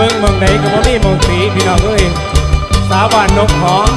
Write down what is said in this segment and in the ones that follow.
เบิ่งเมืองไหนก็บ่มีหมองสีพี่น้องเอ้ยสาวบ้านนกหอง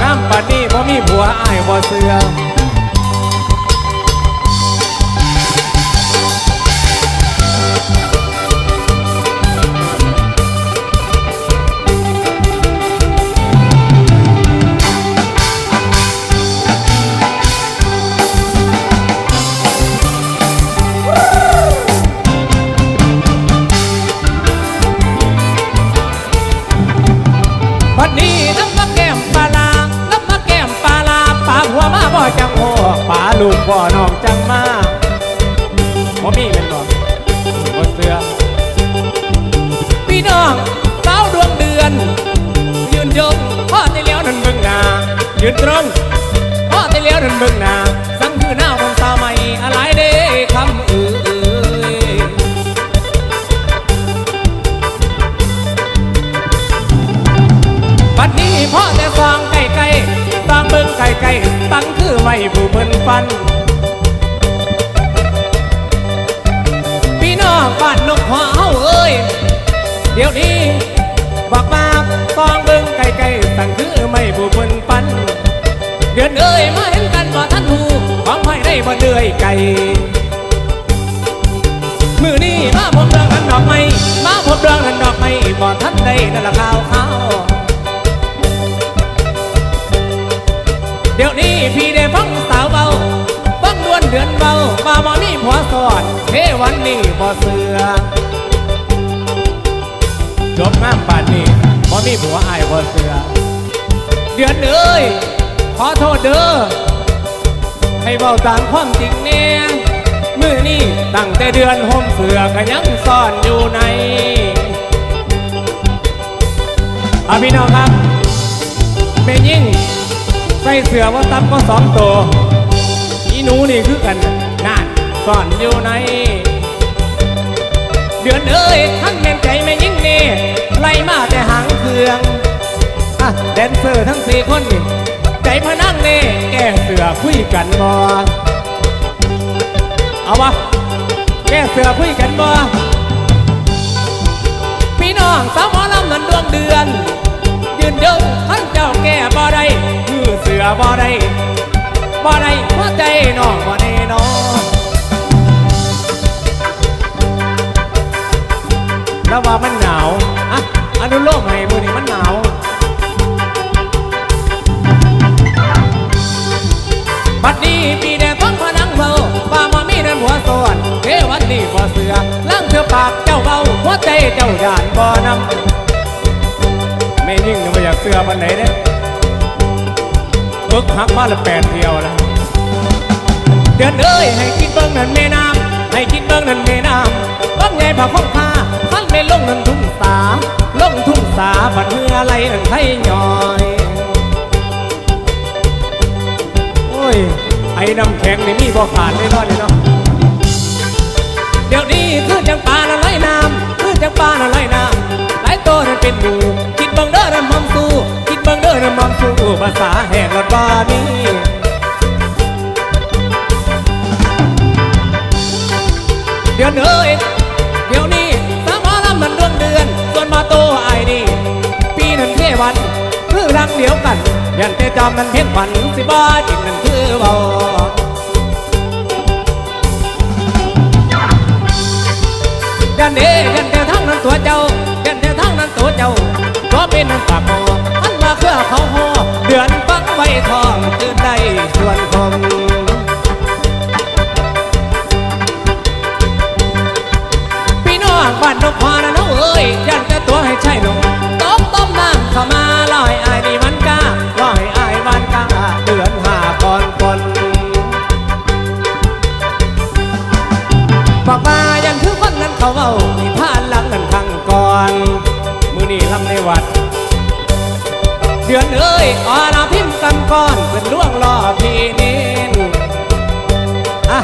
น้ำปัดนี้บ่มีผัวอ้ายบ่เสือ ลูกบ่น้องจังมาบ่มีเป็นบ่บนเสือพี่น้องสาวดวงเดือน ยืนยงพ่อที่เลี้ยวนั่นเบิ่งหน้ายืนตรงพ่อที่เลี้ยวนั่นเบิ่งหน้าสังคือหน้าคนสาวใหม่อะไรเด้ บอกมาฟองเบิ่งไก่ไก่ตั้งคือไม่ผู้เพิ่นปัน เดือนเอ้ยมาเห็นกันบ่ทันหูของไผได้บ่เดือยไก่มือนี้มาพบเรื่องนั้นดอกไม้มาพบเรื่องนั้นดอกไม้บ่ทันได้นั่นละข่าวข่าวเดี๋ยวนี้พี่ได้ฟังสาวเบาฟังดวนเดือนเบามาบ่มีผัวสอนเทวันนี้บ่เสือ จบงามป่านนี้บ่มีผัวอายบ่เสือ เดือนเอ้ย ขอโทษเด้อ ให้เบาตามความจริงแน่มือนี้ตั้งแต่เดือนห่มเสือก็ยังซ่อนอยู่ในอะพี่น้องครับเมยิ่งใส่เสือว่าตับก็สองตัวอีหนูนี่คือกันนานซ่อนอยู่ใน เดือนเอ้ยทั้งเมน นเซอร์ทั้งสี่คนนี่ใจพนังเน่แก้เสือคุยกันบ่เอาวะแก้เสือคุยกันบ่พี่น้องสาวหมอลำนันดวงเดือน ยืนยงท่านเจ้าแก้บ่ได้คือเสือบ่ได้บ่ได้หัวใจน้องบ่แน่นอนแล้วว่ามันหนาวอะอนุโลมให้ เจ้าย่านบ่นำไม่ยิ่งนะไม่อยากเสื้อมันไหนเนี่ยฝึกหักมาละแปดเดียวนะเดือนเอ้ยให้กินเบิ้งนั่นแม่น้ำให้กินเบิ้งนั่นแม่น้ำบ้องใหญ่ผ่าข้องคาท่านไม่ลงนั่นทุ่งสาลงทุ่งสาบัดเมื่อไรนั่นไทยย่อยโอ้ยไอ้น้ำแข็งนี่มีบ่ขาดแน่นอนเลยเนาะเดี๋ยวนี้คือจังำคือจังปลาละลอยน้ำหลายตัวนั้นเป็นหมูคิดบังเด้อนั้นมอมสู้คิดบังเด้อนั้นมอมสู้ภาษาแหกรถบ้านี้เดือนเอ้ยเดี๋ยวนี้สามหมอลำมันดวงเดือนส่วนมาโตไอ้ายนี่ปีนั้นเทวันคือรังเดียวกันยันเตจอมนั้นเพียงฝันสิบ้าจิตนั้นคือเบา ป็นน้ำปากคออันมาเครือเขาหอเดือนฟังไว้ทองตื่นได้ชวนคมพี่น้องบ้านนกพานะน้องเอ้ยยันแต่ตัวให้ใช่นมต้มต้มน้ำเข้ามาลอย เดือนเอ้ยอานาพิมพ์กันก่อนเป็นล่วงล่อพี่นินอะ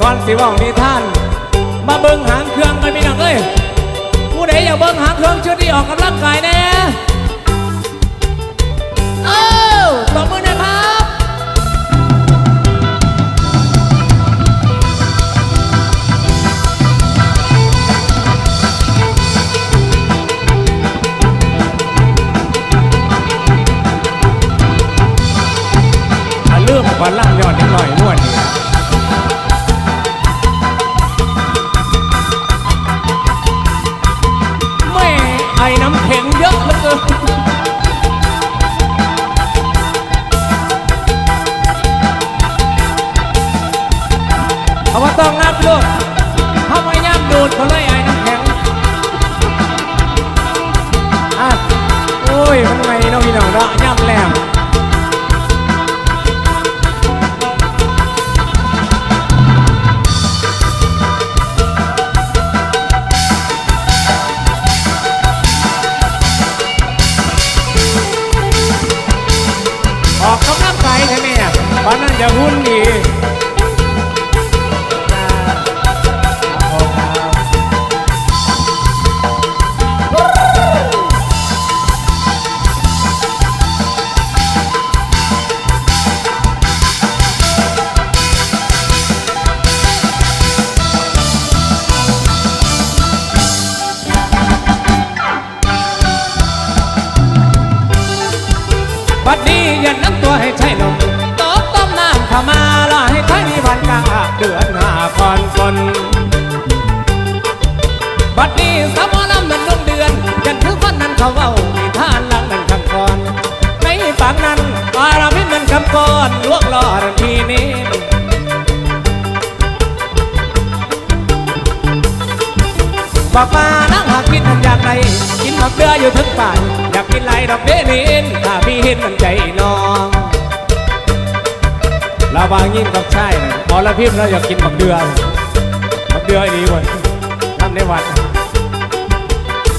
ก่อนสิว่านี่ท่าน มาเบิ้งหางเครื่องกันพี่น้องเอ้ยผู้ใดอยากเบิ้งหางเครื่องชุดที่ออกกำลังกายแน่เอ้าตบมือนะาะย่ำแล้ออกกำลังกาสใช่ไหมวันนั่นจะหุ่นดี ยนน้ำตัวให้ใช่ลมตบต้มน้ำเข้ามารอให้ใช้มีวันกลางเดือนหน้าก่อนฝนบัดนี้สามลำนั้นลงเดือนยันคือคนนั้นเขาเว้าในท่านหลังนั้นคำก่อนในปากนั้นอาราพิมันคำก่อนลวกล่อทันทีนี้บอกมานั่งหากกินทำอย่างไรกินหมักเดืออยู่ถึงป่านอยากกินไรดอกเดนินถ้าพี่เห็นมันใจน ราบางยิ่งกับใช่นะพอละพิมพ์เราอยากกินหมักเดือหมักเดือไอ้ดีเว้ยทำในวัด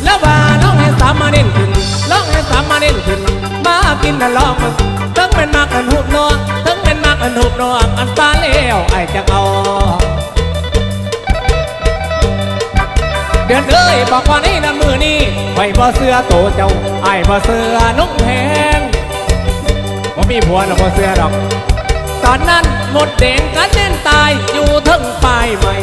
แล้วว่าน้องให้สามมาเน้นขึ้นร้องให้สามมาเน้นขึ้น มากินน่ะลองมึงทั้งเป็นมากอันหูบนวงทั้งเป็นมากอันหูบนวงอันตาเลี้ยวไอ้จะเอาเดือนเอ้ยบอกว่านี่นั่นมือนี่ไว้บ่เสื้อโตเจ้าไอ้บ่เสื้อนุ่งแพงบ่มีผัวหรอกบ่เสื้อดอก ตอนนั้นหมดแดงกันเน้นตายอยู่ทั้งปลายใหม่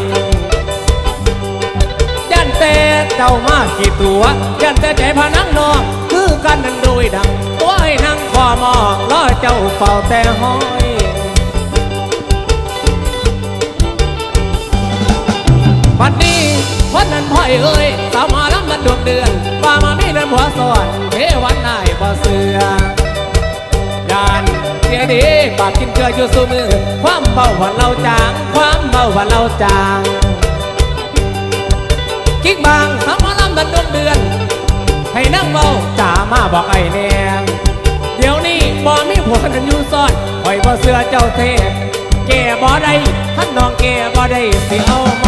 ยันแต่เจ้ามากี่ตัวยันแต่ใจพานังนอคือกันนั้นโดยดังตัวให้นั่งคอมอรอเจ้าเฝ้าแต่ห้อยวันนี้วันนั้นพ่อยเอ้ยสาวมาล้ำมันดวงเดือนว่ามามีนั้นหัวสอนเทวันนายบ่เสือยานเสีย ดีปากกินเกลืออยู่สูมือ ความเบาหวานเราจาง ความเบาหวานเราจางกิ๊กบางสาวมาล้ำมันดวงเดือน ให้นั่งเบาจ่ามาบอกไอ้แนงเดี๋ยวนี้บ่มีผัวนั้นอยู่ซ่อนปล่อยบ่เสือเจ้าเทพแก่บ่ได้ท่านน้องแก่บ่ได้สิเอาม่มี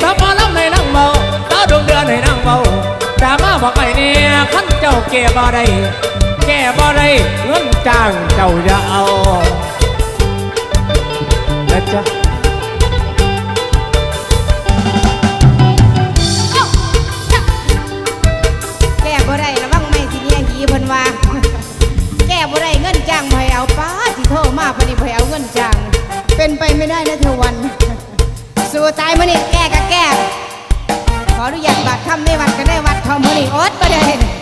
สามาล้ำในนั่งเมาตาดวงเดือนในนั่งเมาดามาบอกไอ้เนี่ยขันเจ้าแก่บ่ได้แก่บ่ได้เงินจ้างเจ้าจะเอา ตายมันนี่แก้กะแก่ขออนุญาตบัดคำในวัดก็ได้วัดทอมมื่นี่อดประเด็น